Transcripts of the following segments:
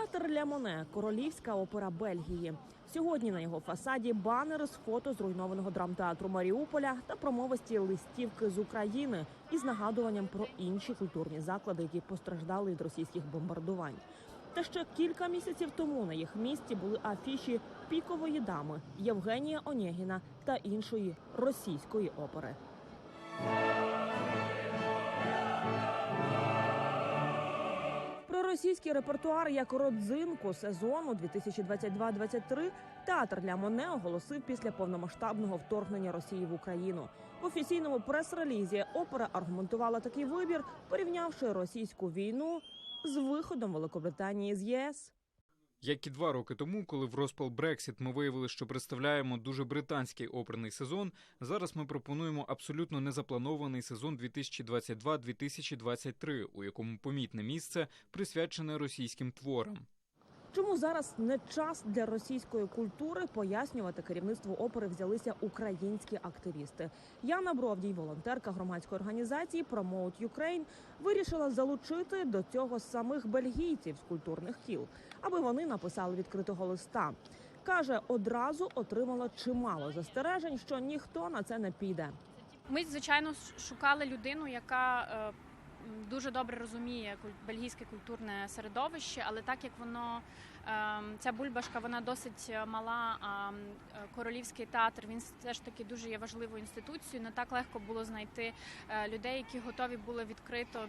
Театр Ля Моне королівська опера Бельгії. Сьогодні на його фасаді банери з фото зруйнованого драмтеатру Маріуполя та промовисті листівки з України із нагадуванням про інші культурні заклади, які постраждали від російських бомбардувань. Та ще кілька місяців тому на їх місці були афіші пікової дами Євгенія Онєгіна та іншої російської опери. Російський репертуар як родзинку сезону 2022-23 театр для Моне оголосив після повномасштабного вторгнення Росії в Україну. В офіційному прес-релізі опера аргументувала такий вибір, порівнявши російську війну з виходом Великобританії з ЄС. Як і два роки тому, коли в розпал Брексіт ми виявили, що представляємо дуже британський оперний сезон. Зараз ми пропонуємо абсолютно незапланований сезон 2022-2023, у якому помітне місце присвячене російським творам. Чому зараз не час для російської культури пояснювати керівництву опери взялися українські активісти? Яна Бровдій, волонтерка громадської організації Promote Ukraine, вирішила залучити до цього самих бельгійців з культурних кіл, аби вони написали відкритого листа. Каже, одразу отримала чимало застережень, що ніхто на це не піде. Ми, звичайно, шукали людину, яка е, дуже добре розуміє бельгійське культурне середовище, але так як воно е, ця бульбашка, вона досить е, мала. А е, королівський театр він все ж таки дуже є важливою інституцією. Не так легко було знайти е, людей, які готові були відкрито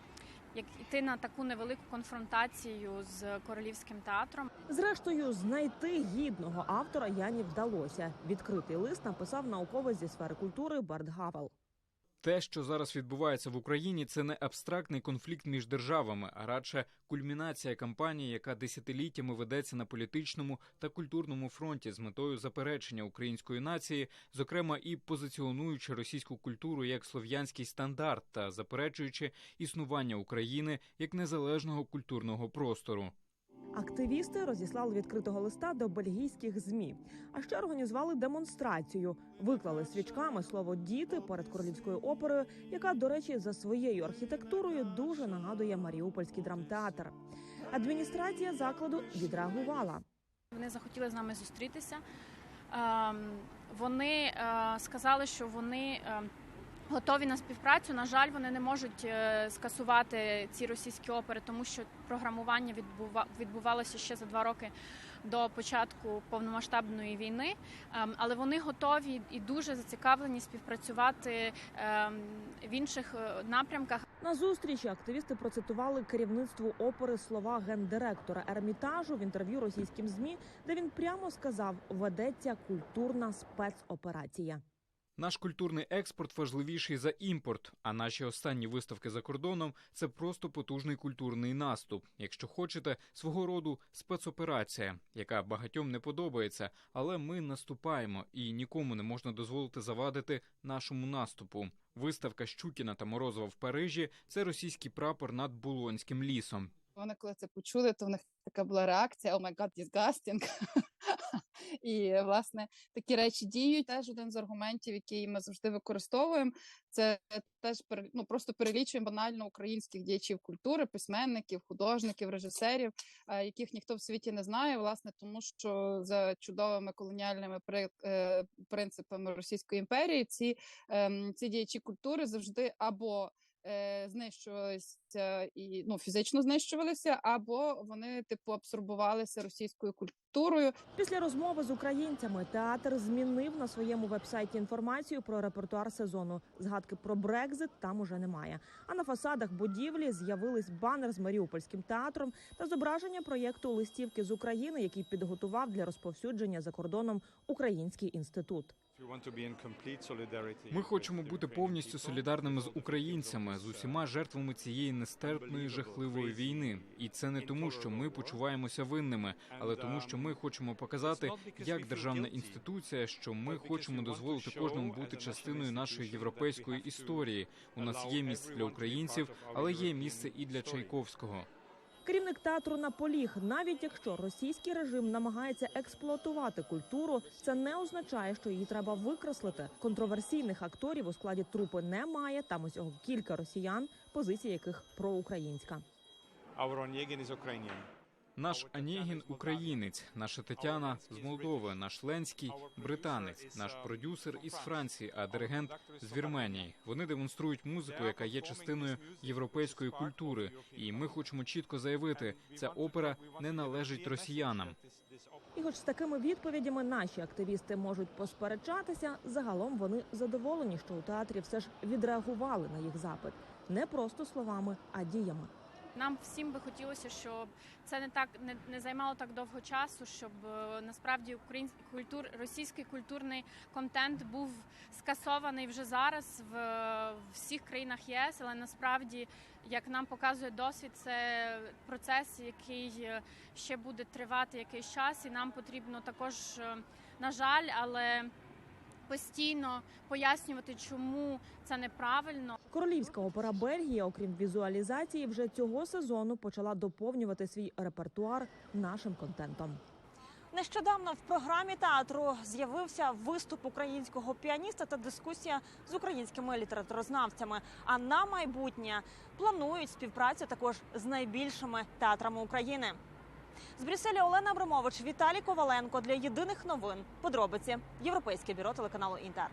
як іти на таку невелику конфронтацію з королівським театром. Зрештою, знайти гідного автора Яні вдалося. Відкритий лист написав науковець зі сфери культури Барт Гавел. Те, що зараз відбувається в Україні, це не абстрактний конфлікт між державами, а радше кульмінація кампанії, яка десятиліттями ведеться на політичному та культурному фронті з метою заперечення української нації, зокрема і позиціонуючи російську культуру як слов'янський стандарт та заперечуючи існування України як незалежного культурного простору. Активісти розіслали відкритого листа до бельгійських змі, а ще організували демонстрацію. Виклали свічками слово діти перед королівською оперою, яка, до речі, за своєю архітектурою дуже нагадує Маріупольський драмтеатр. Адміністрація закладу відреагувала. Вони захотіли з нами зустрітися. Ем, Вони е, сказали, що вони е, готові на співпрацю. На жаль, вони не можуть е, скасувати ці російські опери, тому що програмування відбува- відбувалося ще за два роки до початку повномасштабної війни. Ем, Але вони готові і дуже зацікавлені співпрацювати ем, в інших е, напрямках. На зустрічі активісти процитували керівництву опери слова гендиректора Ермітажу в інтерв'ю російським змі, де він прямо сказав: ведеться культурна спецоперація. Наш культурний експорт важливіший за імпорт. А наші останні виставки за кордоном це просто потужний культурний наступ. Якщо хочете, свого роду спецоперація, яка багатьом не подобається, але ми наступаємо і нікому не можна дозволити завадити нашому наступу. Виставка Щукіна та Морозова в Парижі це російський прапор над Булонським лісом. Вони коли це почули, то в них така була реакція: «Oh my God, disgusting!» І власне такі речі діють. Теж один з аргументів, який ми завжди використовуємо, це теж ну, просто перелічуємо банально українських діячів культури, письменників, художників, режисерів, е, яких ніхто в світі не знає, власне, тому що за чудовими колоніальними е, принципами Російської імперії ці, ем, ці діячі культури завжди або е, знищувалися і ну фізично знищувалися, або вони типу абсорбувалися російською культурою. Після розмови з українцями театр змінив на своєму вебсайті інформацію про репертуар сезону. Згадки про Брекзит там уже немає. А на фасадах будівлі з'явились банер з Маріупольським театром та зображення проєкту листівки з України, який підготував для розповсюдження за кордоном Український інститут. Ми хочемо бути повністю солідарними з українцями, з усіма жертвами цієї нестерпної жахливої війни. І це не тому, що ми почуваємося винними, але тому, що ми хочемо показати, як державна інституція, що ми хочемо дозволити кожному бути частиною нашої європейської історії. У нас є місце для українців, але є місце і для Чайковського. Керівник театру наполіг, навіть якщо російський режим намагається експлуатувати культуру, це не означає, що її треба викреслити. Контроверсійних акторів у складі трупи немає. Там усього кілька росіян, позиція яких проукраїнська. Аврон Єгін із Ukrainian. Наш Анєгін українець, наша Тетяна з Молдови, наш Ленський британець, наш продюсер із Франції, а диригент з Вірменії. Вони демонструють музику, яка є частиною європейської культури. І ми хочемо чітко заявити, ця опера не належить росіянам. І, хоч з такими відповідями наші активісти можуть посперечатися, загалом вони задоволені, що у театрі все ж відреагували на їх запит не просто словами, а діями. Нам всім би хотілося, щоб це не так не, не займало так довго часу, щоб е, насправді український культур, російський культурний контент був скасований вже зараз в, в всіх країнах ЄС, але насправді, як нам показує досвід, це процес, який е, ще буде тривати якийсь час, і нам потрібно також, е, на жаль, але постійно пояснювати, чому це неправильно. Королівська опера Бельгії, окрім візуалізації, вже цього сезону почала доповнювати свій репертуар нашим контентом. Нещодавно в програмі театру з'явився виступ українського піаніста та дискусія з українськими літературознавцями. А на майбутнє планують співпрацю також з найбільшими театрами України. З Брюсселя Олена Абрамович, Віталій Коваленко для єдиних новин. Подробиці Європейське бюро телеканалу Інтер.